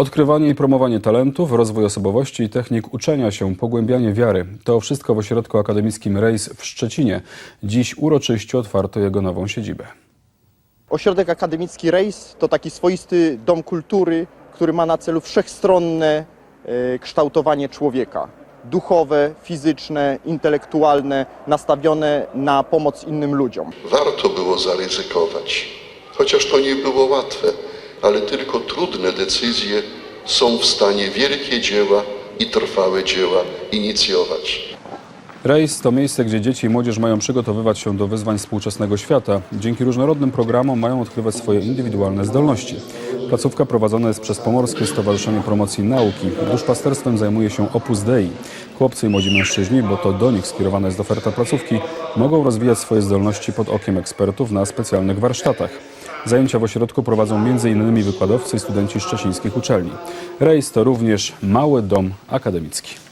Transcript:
Odkrywanie i promowanie talentów, rozwój osobowości i technik uczenia się, pogłębianie wiary. To wszystko w ośrodku akademickim Rejs w Szczecinie. Dziś uroczyście otwarto jego nową siedzibę. Ośrodek Akademicki Rejs to taki swoisty dom kultury, który ma na celu wszechstronne e, kształtowanie człowieka. Duchowe, fizyczne, intelektualne, nastawione na pomoc innym ludziom. Warto było zaryzykować, chociaż to nie było łatwe, ale tylko trudne decyzje są w stanie wielkie dzieła i trwałe dzieła inicjować. Rejs to miejsce, gdzie dzieci i młodzież mają przygotowywać się do wyzwań współczesnego świata. Dzięki różnorodnym programom mają odkrywać swoje indywidualne zdolności. Placówka prowadzona jest przez Pomorskie Stowarzyszenie Promocji Nauki. Duszpasterstwem zajmuje się Opus Dei. Chłopcy i młodzi mężczyźni, bo to do nich skierowana jest oferta placówki, mogą rozwijać swoje zdolności pod okiem ekspertów na specjalnych warsztatach. Zajęcia w ośrodku prowadzą m.in. wykładowcy i studenci szczecińskich uczelni. Rejs to również mały dom akademicki.